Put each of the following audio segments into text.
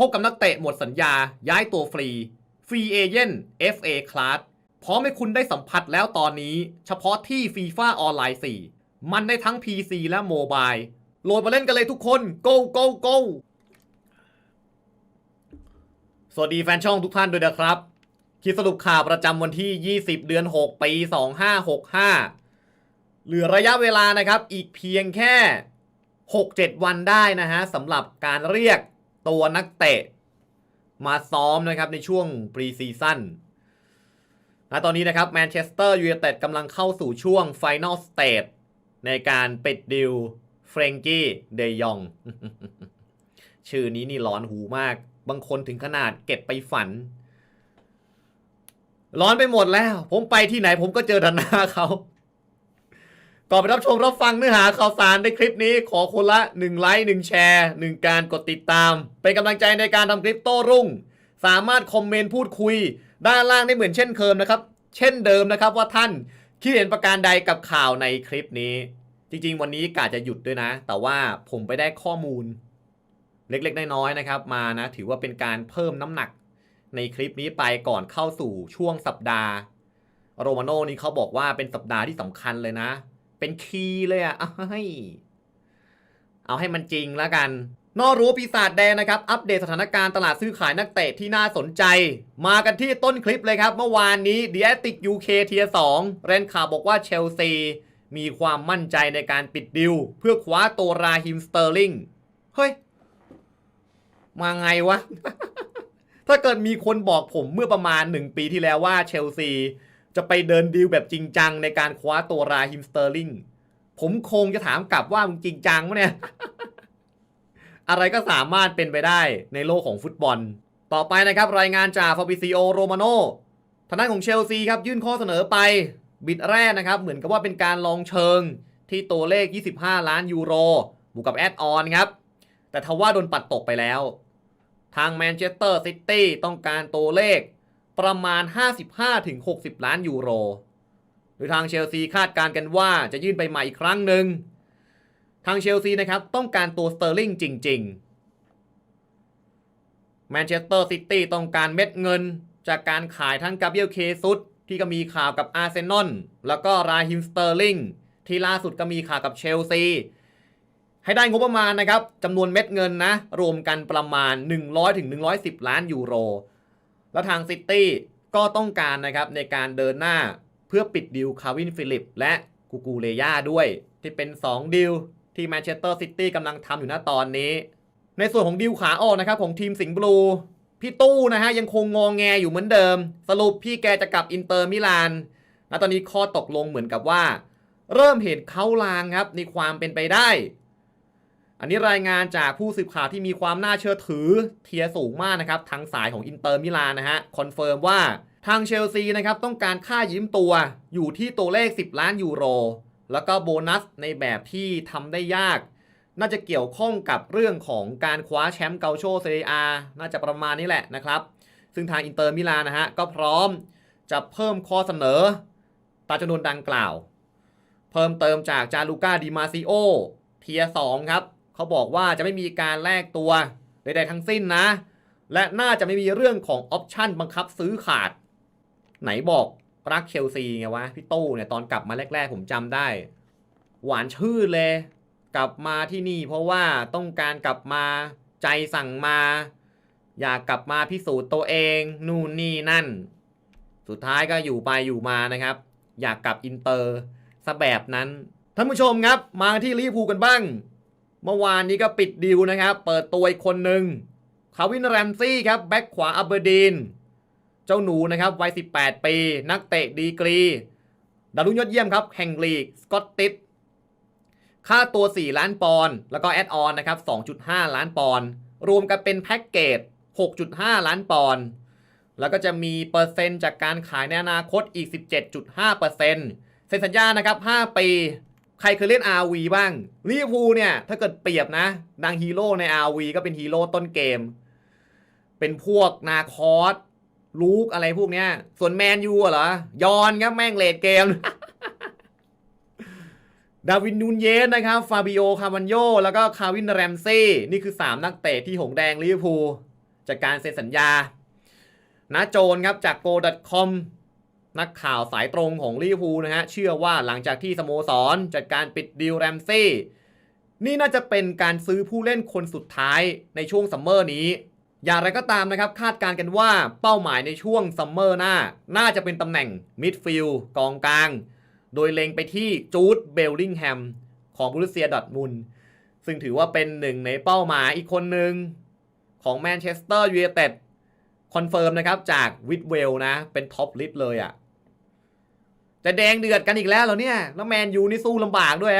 พบกับนักเตะหมดสัญญา ย้ายตัวฟรี ฟรีเอเจนต์ FA Class พร้อมให้คุณได้สัมผัสแล้วตอนนี้ เฉพาะที่ FIFA ออนไลน์ 4 มันได้ทั้ง PC และโมบายโหลดมาเล่นกันเลยทุกคน go go go สวัสดีแฟนช่องทุกท่านด้วยนะครับ คิดสรุปข่าวประจำวันที่ 20 เดือน 6 ปี 2565 เหลือระยะเวลานะครับอีกเพียงแค่ 6-7 วันได้นะฮะสำหรับการเรียก ตัวนักเตะ มาซ้อมนะครับในช่วงปรีซีซั่นณตอนนี้นะครับแมนเชสเตอร์ยูไนเต็ดกำลังเข้าสู่ช่วงไฟน a ลสเต e ในการปิดดิวเฟรงกี้เดยอง ชื่อนี้นี่ร้อนหูมาก บางคนถึงขนาดเก็บไปฝัน ร้อนไปหมดแล้ว ผมไปที่ไหนผมก็เจอดันหน้าเขา ก่อนไปรับชมรับฟังเนื้อหาข่าวสารในคลิปนี้ขอคนละ 1 ไลค์1แชร์ 1 การกดติดตาม เป็นกำลังใจในการทำคลิปโต้รุ่ง สามารถคอมเมนต์พูดคุย ด้านล่างได้เหมือนเช่นเคยนะครับ เช่นเดิมนะครับว่าท่านคิดเห็นประการใดกับข่าวในคลิปนี้ จริงๆ วันนี้กาจะหยุดด้วยนะ แต่ว่าผมไปได้ข้อมูล เล็กๆ น้อยๆนะครับมานะ ถือว่าเป็นการเพิ่มน้ำหนักในคลิปนี้ไปก่อนเข้าสู่ช่วงสัปดาห์โรมาโน่นี่เขาบอกว่าเป็นสัปดาห์ที่สำคัญเลยนะ เป็นคีย์เลยอะเอาให้เอาให้มันจริงแล้วกัน นอกรั้ปีศาจแดงนะครับ อัปเดตสถานการณ์ตลาดซื้อขายนักเตะที่น่าสนใจ มากันที่ต้นคลิปเลยครับ เมื่อวานนี้ d ดีแอติกยูเคเทีย2แรนข่าวบอกว่าเชลซีมีความมั่นใจในการปิดดิว เพื่อคว้าตัวราฮิมสเตอร์ลิงเฮ้ย มาไงวะ ถ้าเกิดมีคนบอกผมเมื่อประมาณหนึ่งปีที่แล้วว่าเชลซี จะไปเดินดีลแบบจริงจังในการคว้าตัวราฮิมสเตอร์ลิงผมคงจะถามกลับว่ามึงจริงจังวะเนี่ย อะไรก็สามารถเป็นไปได้ในโลกของฟุตบอล ต่อไปนะครับ รายงานจากฟาบิซิโอโรมาโนทางด้านของเชลซีครับ ยื่นข้อเสนอไป บิดแรกนะครับ เหมือนกับว่าเป็นการลองเชิงที่ตัวเลข 25 ล้านยูโรบวกกับแอดออนครับ แต่ทว่าโดนปัดตกไปแล้ว ทางแมนเชสเตอร์ซิตี้ต้องการตัวเลข ประมาณ 55-60 ล้านยูโร โดยทางเชลซีคาดการกันว่าจะยื่นไปใหม่อีกครั้งหนึ่ง ทางเชลซีนะครับต้องการตัวสเตอร์ลิงจริง ๆ แมนเชสเตอร์ซิตี้ต้องการเม็ดเงิน จากการขายทั้งกาเบียลเคซุสที่ก็มีข่าวกับอาร์เซนอลแล้วก็ราฮิมสเตอร์ลิงที่ล่าสุดก็มีข่าวกับเชลซีให้ได้งบประมาณนะครับจำนวนเม็ดเงินนะ รวมกันประมาณ 100ถึง110 ล้านยูโร แล้วทางซิตี้ก็ต้องการนะครับในการเดินหน้าเพื่อปิดดิวคาวินฟิลิป และกูกูเลย่าด้วย ที่เป็น 2 ดิวที่แมนเชสเตอร์ซิตี้กำลังทำอยู่ณตอนนี้ ในส่วนของดิวขาออกนะครับของทีมสิงห์บลูพี่ตู้นะฮะยังคงงองแงอยู่เหมือนเดิม สรุปพี่แกจะกลับอินเตอร์มิลานและตอนนี้ข้อตกลงเหมือนกับว่า เริ่มเห็นเขาลางครับในความเป็นไปได้ อันนี้รายงานจากผู้สืบข่าวที่มีความน่าเชื่อถือเทียสูงมากนะครับทางสายของอินเตอร์มิลานนะฮะคอนเฟิร์มว่าทางเชลซีนะครับต้องการค่ายืมตัวอยู่ที่ตัวเลข 10 ล้านยูโร แล้วก็โบนัสในแบบที่ทำได้ยาก น่าจะเกี่ยวข้องกับเรื่องของการคว้าแชมป์เกาโชเซเรียอาน่าจะประมาณนี้แหละนะครับ ซึ่งทางอินเตอร์มิลานนะฮะก็พร้อมจะเพิ่มข้อเสนอตามจำนวนดังกล่าว เพิ่มเติมจากจาลูก้าดิมาซิโอเทียสองครับ เขาบอกว่าจะไม่มีการแลกตัวใดๆทั้งสิ้นนะ และน่าจะไม่มีเรื่องของออปชั่นบังคับซื้อขาด ไหนบอกรักเชลซีไงวะพี่ตู้เนี่ยตอนกลับมาแรก ๆ ผมจำได้ หวานชื่อเลย กลับมาที่นี่เพราะว่าต้องการกลับมาใจสั่งมา อยากกลับมาพิสูจน์ตัวเอง นู่นนี่นั่น สุดท้ายก็อยู่ไปอยู่มานะครับ อยากกลับอินเตอร์ซะแบบนั้นท่านผู้ชมครับ มาที่ลิเวอร์พูลกันบ้าง เมื่อวานนี้ก็ปิดดีลนะครับ เปิดตัวอีกคนหนึ่งคาวินแรมซี่ครับแบ็คขวาอับเบอร์ดีน เจ้าหนูนะครับวัย 18 ปี นักเตะดีกรีดารุนยอดเยี่ยมครับแห่งลีกสกอตติสค่าตัว 4 ล้านปอนด์แล้วก็แอดออนนะครับ 2.5 ล้านปอนด์รวมกันเป็นแพ็กเกจ 6.5 ล้านปอนด์แล้วก็จะมีเปอร์เซ็นต์จากการขายในอนาคตอีก 17.5%เซ็นสัญญานะครับ 5 ปี ใครเคยเล่น RV บ้างลิเวอร์พูลเนี่ย ถ้าเกิดเปรียบนะดังฮีโร่ใน RV ก็เป็นฮีโร่ต้นเกม เป็นพวกนาคอสลูกอะไรพวกเนี้ย ส่วนแมนยูเหรอยอนครับแม่งเลดเกม ดาวินนูนเยสนะครับ ฟาบิโอ คาวันโย แล้วก็คาวินแรมซี่ นี่คือ 3 นักเตะที่หงแดงลิเวอร์พูลจากการเซ็นสัญญานะโจนครับจาก go.com นักข่าวสายตรงของลิเวอร์พูลนะฮะเชื่อว่าหลังจากที่สโมสร จัดการปิดดีลแรมซี่นี่น่าจะเป็นการซื้อผู้เล่นคนสุดท้ายในช่วงซัมเมอร์นี้ อย่างไรก็ตามนะครับ คาดการณ์กันว่าเป้าหมายในช่วงซัมเมอร์หน้า น่าจะเป็นตำแหน่งมิดฟิลด์กองกลาง โดยเล็งไปที่จูดเบลลิงแฮมของบรูเซียดอทมุนซึ่งถือว่าเป็นหนึ่งในเป้าหมายอีกคนหนึ่งของแมนเชสเตอร์ยูไนเต็ดคอนเฟิร์มนะครับจากวิดเวลนะเป็นท็อปลิสต์เลยอะ่ะ จะแดงเดือดกันอีกแล้วเหรอเนี่ย แล้วแมนยูนี่สู้ลำบากด้วย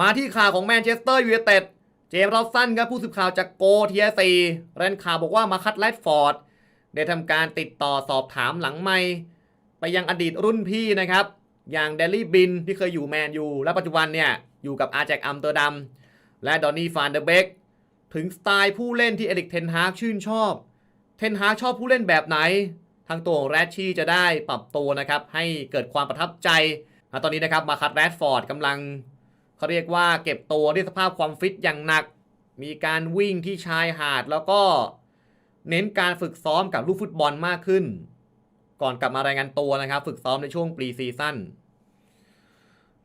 มาที่ข่าวของแมนเชสเตอร์ยูไนเต็ด เจมส์รอสันครับผู้สื่อข่าวจากโกเทียซีแรนข่าวบอกว่ามาคัดแรดฟอร์ด ได้ทำการติดต่อสอบถามหลังไม่ ไปยังอดีตรุ่นพี่นะครับ อย่างเดลี่บินที่เคยอยู่แมนยูและปัจจุบันเนี่ย อยู่กับอาแจกอัมเตอร์ดัมและดอนนี่ฟานเดอร์เบกถึงสไตล์ผู้เล่นที่เอริกเทนฮากชื่นชอบ เทนฮากชอบผู้เล่นแบบไหน ทางตัวของแรดชี่จะได้ปรับตัวนะครับ ให้เกิดความประทับใจตอนนี้นะครับมาคัดแรดฟอร์ดกำลังเขาเรียกว่าเก็บตัวด้วยสภาพความฟิตอย่างหนัก มีการวิ่งที่ชายหาดแล้วก็เน้นการฝึกซ้อมกับลูกฟุตบอลมากขึ้น ก่อนกลับมารายงานตัวนะครับ ฝึกซ้อมในช่วงปรีซีซั่น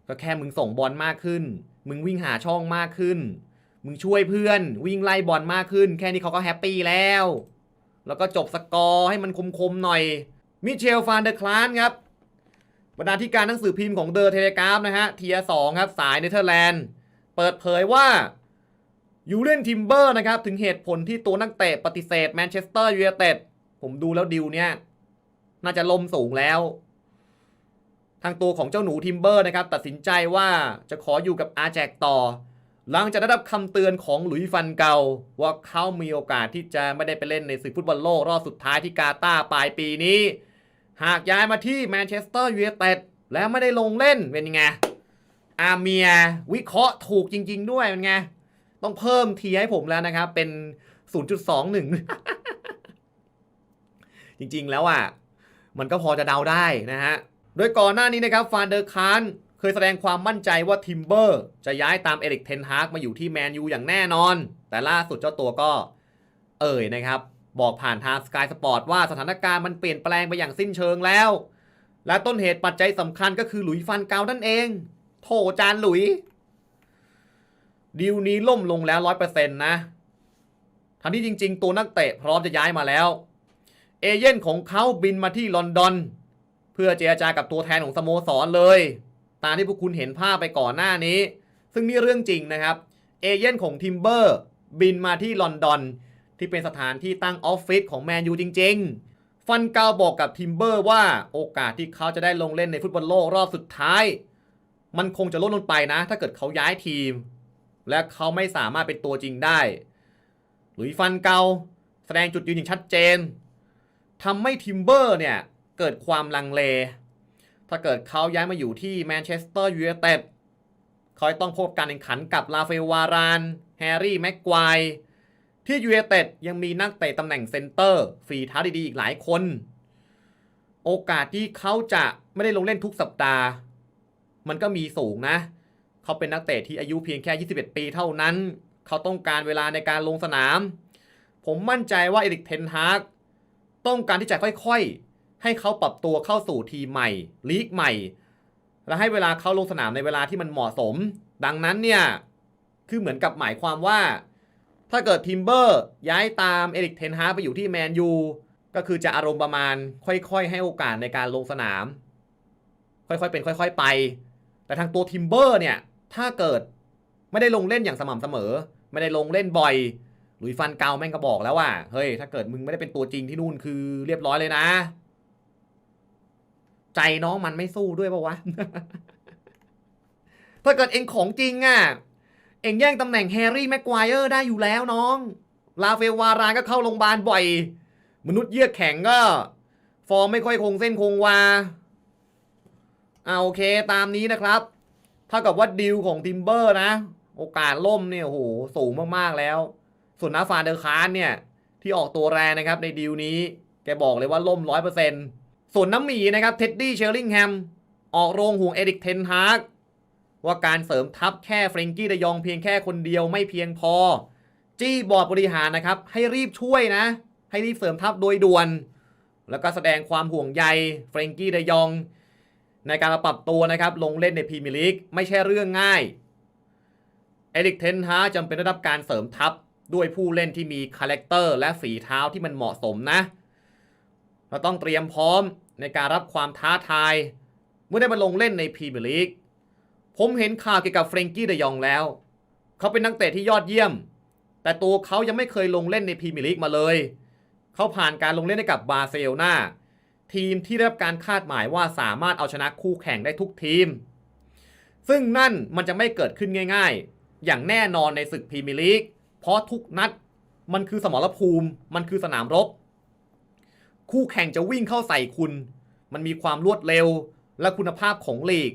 ก็แค่มึงส่งบอลมากขึ้น มึงวิ่งหาช่องมากขึ้น มึงช่วยเพื่อน วิ่งไล่บอลมากขึ้น แค่นี้เขาก็แฮปปี้แล้ว แล้วก็จบสกอร์ให้มันคมๆหน่อย มิเชลฟานเดอคลานครับบรรณาธิการหนังสือพิมพ์ของเดอะเทเลกราฟนะฮะเทียสองครับสายเนเธอร์แลนด์ เปิดเผยว่ายูเลนทิมเบอร์นะครับ ถึงเหตุผลที่ตัวนักเตะปฏิเสธแมนเชสเตอร์ยูไนเต็ดผมดูแล้วดิวเนี่ย น่าจะลมสูงแล้ว ทางตัวของเจ้าหนูทิมเบอร์นะครับ ตัดสินใจว่าจะขออยู่กับอาแจกต่อ หลังจากได้รับคำเตือนของหลุยส์ฟันเกาว่าเขามีโอกาสที่จะไม่ได้ไปเล่นในศึกฟุตบอลโลกรอบสุดท้ายที่กาตาร์ปลายปีนี้ หากย้ายมาที่แมนเชสเตอร์ยูไนเต็ดแล้วไม่ได้ลงเล่นเป็นยังไงอาเมียวิเคราะห์ถูกจริง ๆ ด้วยเป็นไงต้องเพิ่มทีให้ผมแล้วนะครับ เป็น 0.21 จริงๆแล้วอะมันก็พอจะเดาได้นะฮะ โดยก่อนหน้านี้นะครับฟานเดอร์คาน เคยแสดงความมั่นใจว่าทิมเบอร์จะย้ายตามเอริกเทนฮากมาอยู่ที่แมนยูอย่างแน่นอน แต่ล่าสุดเจ้าตัวก็เอ่ยนะครับ บอกผ่านทางสกายสปอร์ตว่าสถานการณ์มันเปลี่ยนแปลงไปอย่างสิ้นเชิงแล้ว และต้นเหตุปัจจัยสำคัญก็คือหลุยฟันเกานั่นเอง โถจานหลุยดีลนี้ล่มลงแล้วร้อยเปอร์เซ็นต์นะทั้งที่จริง ๆ ตัวนักเตะพร้อมจะย้ายมาแล้ว เอเย่นของเขาบินมาที่ลอนดอน เพื่อเจรจากับตัวแทนของสโมสรเลย ตามที่พวกคุณเห็นภาพไปก่อนหน้านี้ ซึ่งนี่เรื่องจริงนะครับ เอเย่นของทิมเบอร์บินมาที่ลอนดอน ที่เป็นสถานที่ตั้งออฟฟิศของแมนยูจริง ๆ ฟันเกาบอกกับทิมเบอร์ว่าโอกาสที่เขาจะได้ลงเล่นในฟุตบอลโลกรอบสุดท้าย มันคงจะลดลงไปนะ ถ้าเกิดเขาย้ายทีม และเขาไม่สามารถเป็นตัวจริงได้ หลุยฟันเกาแสดงจุดยืนอย่างชัดเจนทำให้ทิมเบอร์เนี่ยเกิดความลังเล ถ้าเกิดเขาย้ายมาอยู่ที่แมนเชสเตอร์ยูไนเต็ดเขาต้องพบการแข่งขันกับลาเฟวารานแฮร์รี่แม็กควายที่ยูไนเต็ดยังมีนักเตะตำแหน่งเซนเตอร์ฝีเท้าดีๆ อีกหลายคน โอกาสที่เขาจะไม่ได้ลงเล่นทุกสัปดาห์ มันก็มีสูงนะ เขาเป็นนักเตะที่อายุเพียงแค่ 21 ปีเท่านั้น เขาต้องการเวลาในการลงสนาม ผมมั่นใจว่าเอริกเทนฮากต้องการที่จะค่อยๆ ให้เขาปรับตัวเข้าสู่ทีมใหม่ลีกใหม่ และให้เวลาเขาลงสนามในเวลาที่มันเหมาะสม ดังนั้นเนี่ยคือเหมือนกับหมายความว่า ถ้าเกิดทิมเบอร์ย้ายตามเอริกเทนฮาไปอยู่ที่แมนยูก็คือจะอารมณ์ประมาณค่อยๆ ให้โอกาสในการลงสนาม ค่อยๆเป็น ค่อย ๆ ไป แต่ทางตัวทิมเบอร์เนี่ยถ้าเกิดไม่ได้ลงเล่นอย่างสม่ำเสมอ ไม่ได้ลงเล่นบ่อยหลุยฟันเกาแม่งก็บอกแล้วว่าเฮ้ยถ้าเกิดมึงไม่ได้เป็นตัวจริงที่นู่นคือเรียบร้อยเลยนะ ใจน้องมันไม่สู้ด้วยปะวะ ถ้าเกิดเองของจริงอะ เองแย่งตำแหน่งแฮร์รี่แม็กควายเออร์ได้อยู่แล้วน้อง ลาเฟลวารานก็เข้าโรงพยาบาลบ่อย มนุษย์เยือกแข็งก็ ฟอร์มไม่ค่อยคงเส้นคงวาเอาโอเคตามนี้นะครับเท่ากับว่าดิวของทิมเบอร์นะ โอกาสล่มเนี่ยโหสูงมากๆแล้ว ส่วนนาฟานเดอร์คานเนี่ย ที่ออกตัวแรงนะครับในดีลนี้ แกบอกเลยว่าล่มร้อยเปอร์เซ็นต์ ส่วนน้ำหมีนะครับเท็ดดี้เชลลิงแฮมออกโรงห่วงเอริกเทนฮากว่าการเสริมทัพแค่เฟรงกี้เดยองเพียงแค่คนเดียวไม่เพียงพอ จี้บอร์ดบริหารนะครับ ให้รีบช่วยนะ ให้รีบเสริมทัพโดยด่วน แล้วก็แสดงความห่วงใยเฟรงกี้เดยอง ในการมาปรับตัวนะครับ ลงเล่นในพรีเมียร์ลีกไม่ใช่เรื่องง่ายเอริกเทนฮาจำเป็นได้รับการเสริมทัพด้วยผู้เล่นที่มีคาแรคเตอร์และฝีเท้าที่มันเหมาะสมนะเเราต้องเตรียมพร้อมในการรับความท้าทาย เมื่อได้มาลงเล่นในพรีเมียร์ลีกผมเห็นข่าวเกี่ยวกับเฟรงกี้เดยองแล้ว เขาเป็นนักเตะที่ยอดเยี่ยม แต่ตัวเขายังไม่เคยลงเล่นในพรีเมียร์ลีกมาเลย เขาผ่านการลงเล่นให้กับบาร์เซโลนาทีมที่ได้รับการคาดหมายว่าสามารถเอาชนะคู่แข่งได้ทุกทีม ซึ่งนั่นมันจะไม่เกิดขึ้นง่าย ๆ อย่างแน่นอนในศึกพรีเมียร์ลีก เพราะทุกนัดมันคือสมรภูมิ มันคือสนามรบ คู่แข่งจะวิ่งเข้าใส่คุณ มันมีความรวดเร็วและคุณภาพของลีก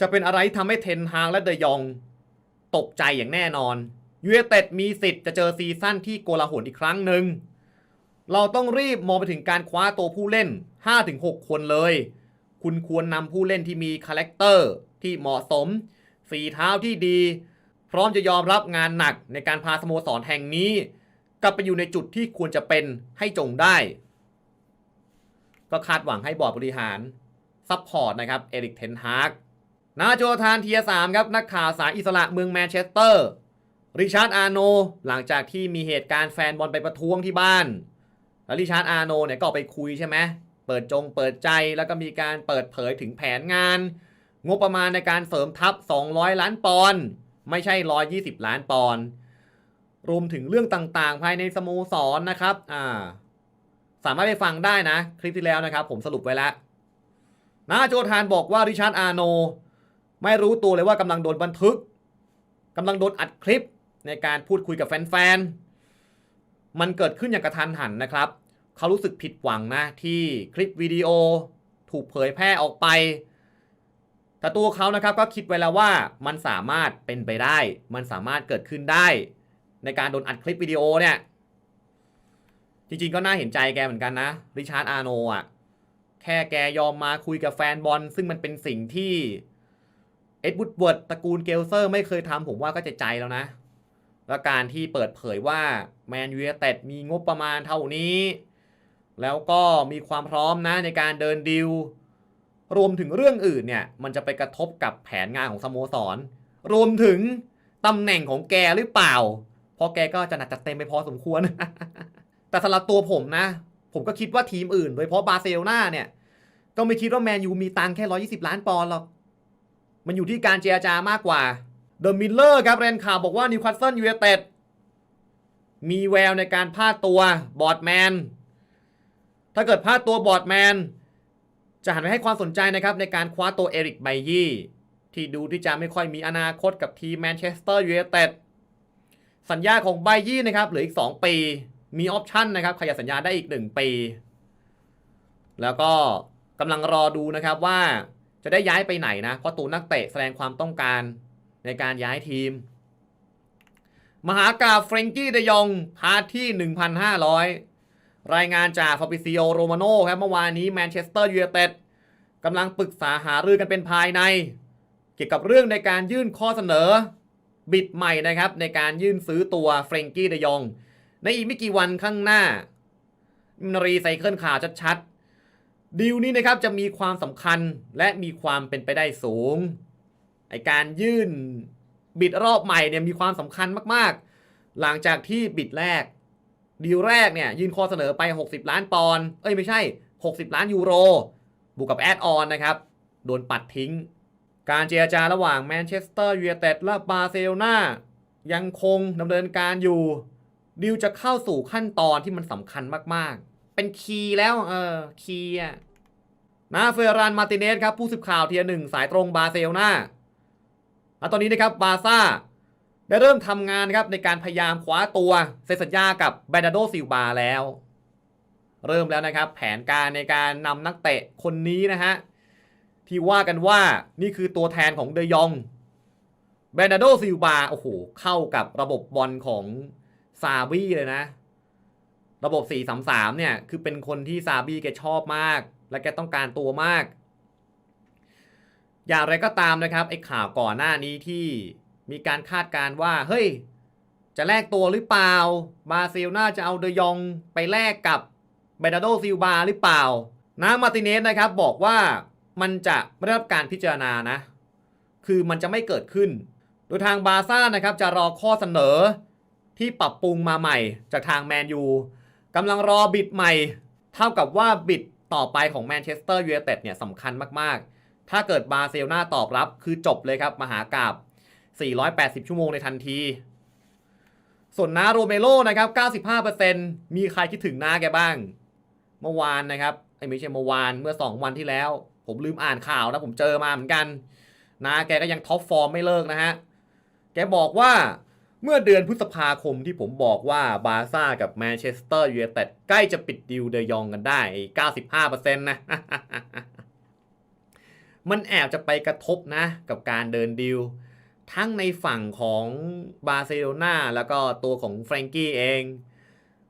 จะเป็นอะไรทำให้เทนฮางและเดยอง ตกใจอย่างแน่นอนยูเอเต็ดมีสิทธิ์จะเจอซีซั่นที่โกลาหลอีกครั้งหนึ่ง เราต้องรีบมองไปถึงการคว้าตัวผู้เล่น 5-6 คนเลย คุณควรนำผู้เล่นที่มีคาแรคเตอร์ที่เหมาะสม ฝีเท้าที่ดี พร้อมจะยอมรับงานหนักในการพาสโมสรแห่งนี้ กลับไปอยู่ในจุดที่ควรจะเป็นให้จงได้ ก็คาดหวังให้บอร์ดบริหารซัพพอร์ตนะครับเอริกเทนฮากนาโจทานเทียสามครับนักข่าวสายอิสระเมืองแมนเชสเตอร์ ริชาร์ดอาร์โน หลังจากที่มีเหตุการณ์แฟนบอลไปประท้วงที่บ้าน แล้วริชาร์ดอาร์โนเนี่ยก็ไปคุยใช่ไหมเปิดจงเปิดใจแล้วก็มีการเปิดเผยถึงแผนงาน งบประมาณในการเสริมทัพ 200 ล้านปอนด์ไม่ใช่ 120 ล้านปอนด์รวมถึงเรื่องต่างๆ ภายในสโมสรนนะครับอ่า สามารถไปฟังได้นะ คลิปที่แล้วนะครับ ผมสรุปไว้แล้วนาโจทานบอกว่าริชาร์ดอาร์โน ไม่รู้ตัวเลยว่ากำลังโดนบันทึกกำลังโดนอัดคลิปในการพูดคุยกับแฟนๆ มันเกิดขึ้นอย่างกระทันหันนะครับ เขารู้สึกผิดหวังนะ ที่คลิปวิดีโอถูกเผยแพร่ออกไป แต่ตัวเขานะครับก็คิดไว้แล้วว่ามันสามารถเป็นไปได้ มันสามารถเกิดขึ้นได้ ในการโดนอัดคลิปวิดีโอเนี่ย จริงๆก็น่าเห็นใจแกเหมือนกันนะริชาร์ดอาโนอะแค่แกยอมมาคุยกับแฟนบอล ซึ่งมันเป็นสิ่งที่เอ็ดวูดเวิร์ดตระกูลเกลเซอร์ไม่เคยทำผมว่าก็จะใจแล้วนะ แล้วการที่เปิดเผยว่าแมนยูไนเต็ดมีงบประมาณเท่านี้ แล้วก็มีความพร้อมนะในการเดินดิว รวมถึงเรื่องอื่นเนี่ย มันจะไปกระทบกับแผนงานของสโมสร รวมถึงตำแหน่งของแกหรือเปล่า เพราะแกก็จะหนักจัดเต็มไปพอสมควร แต่สำหรับตัวผมนะ ผมก็คิดว่าทีมอื่น โดยเฉพาะบาร์เซโลนาเนี่ย ก็ไม่คิดว่าแมนยูมีตังแค่ 120 ล้านปอนด์หรอก มันอยู่ที่การเจรจามากกว่าเดอะมิลเลอร์ครับเรนข่าวบอกว่านิวคาสเซิลยูไนเต็ดมีแววในการพาดตัวบอร์ดแมน ถ้าเกิดพาดตัวบอร์ดแมน จะหันไปให้ความสนใจนะครับในการคว้าตัวเอริกไบยี่ที่ดูที่จะไม่ค่อยมีอนาคตกับทีมแมนเชสเตอร์ยูไนเต็ดสัญญาของไบยี่นะครับเหลืออีก 2 ปี มีออปชันนะครับขยายสัญญาได้อีก 1 ปี แล้วก็กำลังรอดูนะครับว่าจะได้ย้ายไปไหนนะ เพราะตัวนักเตะแสดงความต้องการในการย้ายทีม มหากาเฟรงกี้เดยองพาทที่ 1,500 รายงานจากฟาบิซิโอโรมาโนครับเมื่อวานนี้แมนเชสเตอร์ยูไนเต็ดกำลังปรึกษาหารือกันเป็นภายใน เกี่ยวกับเรื่องในการยื่นข้อเสนอ บิดใหม่นะครับในการยื่นซื้อตัวเฟรงกี้เดยอง ในอีกไม่กี่วันข้างหน้านรีไซเคิลข่าวชัดๆดีลนี้นะครับจะมีความสำคัญและมีความเป็นไปได้สูงไอการยื่นบิดรอบใหม่เนี่ยมีความสำคัญมากๆ หลังจากที่บิดแรกดีลแรกเนี่ยยื่นข้อเสนอไป 60 ล้านปอนด์เอ้ยไม่ใช่ 60 ล้านยูโรบวกกับแอดออนนะครับ โดนปัดทิ้ง การเจรจาระหว่างแมนเชสเตอร์ยูไนเต็ดและบาร์เซโลนายังคงดำเนินการอยู่ ดิวจะเข้าสู่ขั้นตอนที่มันสำคัญมากๆ เป็นคีย์แล้วเออคีย์อะนาเฟรานมาติเนสครับผู้สืบข่าวเทียหนึ่งสายตรงบาร์เซโลนาและตอนนี้นะครับบาซ่าได้เริ่มทำงานครับในการพยายามคว้าตัวเซ็นสัญญากับแบรนาโดซิลบาแล้ว เริ่มแล้วนะครับ แผนการในการนำนักเตะคนนี้นะฮะ ที่ว่ากันว่านี่คือตัวแทนของเดยองแบรนาโดซิลบาโอ้โหเข้ากับระบบบอลของ ซาบี้เลยนะ ระบบ 4-3-3 เนี่ย คือเป็นคนที่ซาบี้แกชอบมาก และแกต้องการตัวมาก อย่างไรก็ตามนะครับไอ้ข่าวก่อนหน้านี้ที่มีการคาดการณ์ว่า เฮ้ย จะแลกตัวหรือเปล่า บาเซลนาจะเอาเดยองไปแลกกับเบนาโดซิลบาหรือเปล่านามาร์ติเนสนะครับบอกว่ามันจะไม่ได้รับการพิจารณานะ คือมันจะไม่เกิดขึ้น โดยทางบาซ่านะครับจะรอข้อเสนอ ที่ปรับปรุงมาใหม่จากทางแมนยูกำลังรอบิดใหม่ เท่ากับว่าบิดต่อไปของแมนเชสเตอร์ยูไนเต็ดเนี่ยสำคัญมากๆ ถ้าเกิดบาร์เซโลนาตอบรับคือจบเลยครับ มหากราบ480 ชั่วโมงในทันที ส่วนนาโรเมโลนะครับ 95%มีใครคิดถึงนาแกบ้าง เมื่อวานนะครับไอ้ไม่ใช่เมื่อวานเมื่อ 2 วันที่แล้ว ผมลืมอ่านข่าวนะผมเจอมาเหมือนกันนาแกก็ยังท็อปฟอร์มไม่เลิกนะฮะ แกบอกว่า เมื่อเดือนพฤษภาคมที่ผมบอกว่าบาร์ซ่ากับแมนเชสเตอร์ยูไนเต็ดใกล้จะปิดดิวเดยองกันได้ 95%นะ มันแอบจะไปกระทบนะ กับการเดินดิว ทั้งในฝั่งของบาร์เซโลนาแล้วก็ตัวของแฟรงกี้เอง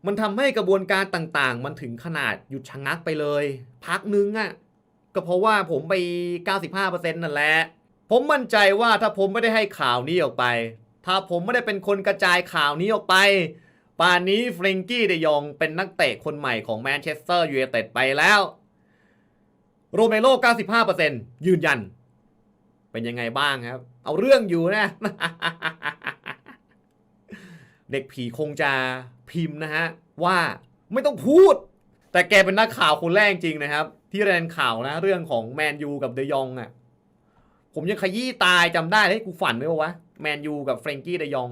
มันทำให้กระบวนการต่างๆ มันถึงขนาดหยุดชะงักไปเลย พักนึงอะ่ะ ก็เพราะว่าผมไป 95%นั่นแหละ ผมมั่นใจว่าถ้าผมไม่ได้ให้ข่าวนี้ออกไป ถ้าผมไม่ได้เป็นคนกระจายข่าวนี้ออกไป ป่านนี้เฟรงกี้เดยองเป็นนักเตะคนใหม่ของแมนเชสเตอร์ยูไนเต็ดไปแล้ว โรเมโร95%ยืนยัน เป็นยังไงบ้างครับ เอาเรื่องอยู่นะ เด็กผีคงจะพิมพ์นะฮะ ว่าไม่ต้องพูด แต่แกเป็นนักข่าวคนแรกจริงนะครับ ที่รายงานข่าวนะเรื่องของแมนยูกับเดยองอะผมยังขยี้ตายจำได้เฮ้ยกูฝันไว้ปะวะ แมนยูกับเฟรงกี้เดยอง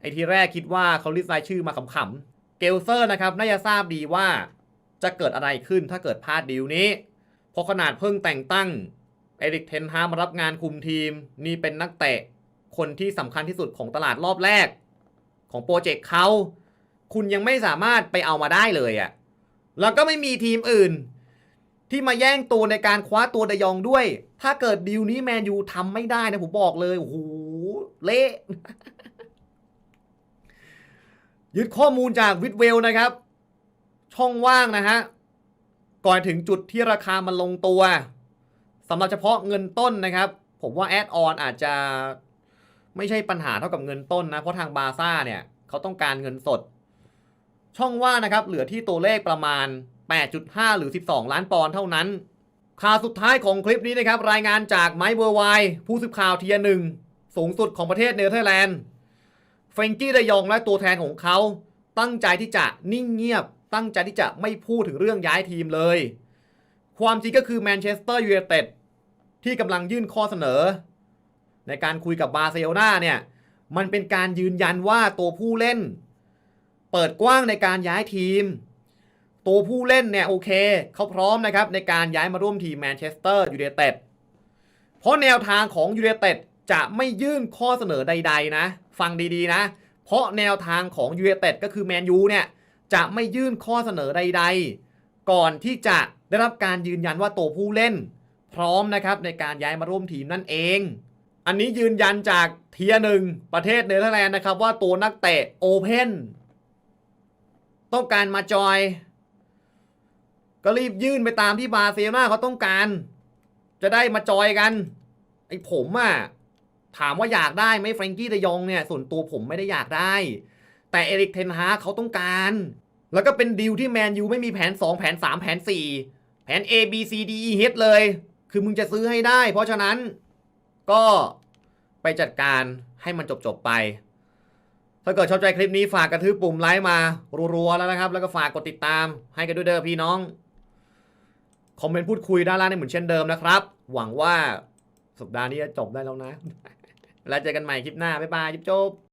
ไอทีแรกคิดว่าเขาลิสต์รายชื่อมาขำๆ เกลเซอร์นะครับน่าจะทราบดีว่าจะเกิดอะไรขึ้นถ้าเกิดพลาดดีลนี้ เพราะขนาดเพิ่งแต่งตั้งเอริกเทนฮามารับงานคุมทีม นี่เป็นนักเตะคนที่สำคัญที่สุดของตลาดรอบแรก ของโปรเจกต์เขา คุณยังไม่สามารถไปเอามาได้เลยอะ่ะแล้วก็ไม่มีทีมอื่น ที่มาแย่งตัวในการคว้าตัวเดยองด้วย ถ้าเกิดดีลนี้แมนยูทำไม่ได้นะผมบอกเลยโอ้โห เละยึดข้อมูลจากวิดเวลนะครับ ช่องว่างนะฮะ ก่อนถึงจุดที่ราคามันลงตัวสำหรับเฉพาะเงินต้นนะครับ ผมว่าแอดออนอาจจะไม่ใช่ปัญหาเท่ากับเงินต้นนะ เพราะทางบาซ่าเนี่ยเขาต้องการเงินสด ช่องว่างนะครับ เหลือที่ตัวเลขประมาณ 8.5 หรือ 12 ล้านปอนด์เท่านั้นข่าวสุดท้ายของคลิปนี้นะครับ รายงานจากไมค์เบอร์ไวผู้สื่อข่าวเทียหนึ่ง สูงสุดของประเทศเนเธอร์แลนด์เฟรงกี้เดยองและตัวแทนของเขา ตั้งใจที่จะนิ่งเงียบ ตั้งใจที่จะไม่พูดถึงเรื่องย้ายทีมเลย ความจริงก็คือแมนเชสเตอร์ยูไนเต็ดที่กำลังยื่นข้อเสนอ ในการคุยกับบาร์เซโลนาเนี่ย มันเป็นการยืนยันว่าตัวผู้เล่น เปิดกว้างในการย้ายทีม ตัวผู้เล่นเนี่ยโอเคเขาพร้อมนะครับในการย้ายมาร่วมทีมแมนเชสเตอร์ยูไนเต็ดเพราะแนวทางของยูไนเต็ด จะไม่ยื่นข้อเสนอใด ๆ นะ ฟังดีๆนะ เพราะแนวทางของยูไนเต็ดก็คือแมนยูเนี่ย จะไม่ยื่นข้อเสนอใด ๆ ก่อนที่จะได้รับการยืนยันว่าตัวผู้เล่น พร้อมนะครับในการย้ายมาร่วมทีมนั่นเอง อันนี้ยืนยันจากเทียหนึ่งประเทศเนเธอร์แลนด์นะครับว่าตัวนักเตะโอเพนต้องการมาจอย ก็รีบยื่นไปตามที่บาร์เซโลนาเขาต้องการ จะได้มาจอยกัน ไอ้ผมอะ ถามว่าอยากได้ไหมแฟรงกี้เดยองเนี่ยส่วนตัวผมไม่ได้อยากได้ แต่เอริกเทนฮาเขาต้องการ แล้วก็เป็นดีลที่แมนยูไม่มีแผน 2 แผน 3 แผน 4 แผน A B C D E H เลย คือมึงจะซื้อให้ได้ เพราะฉะนั้นก็ไปจัดการให้มันจบๆไป ถ้าเกิดชอบใจคลิปนี้ฝากกระทืบปุ่มไลค์มารัวๆแล้วนะครับ แล้วก็ฝากกดติดตามให้กันด้วยเด้อพี่น้อง คอมเมนต์พูดคุยด้านล่างได้เหมือนเช่นเดิมนะครับ หวังว่าสัปดาห์นี้จะจบได้แล้วนะ แล้วเจอกันใหม่คลิปหน้า บ๊ายบายจิบจบ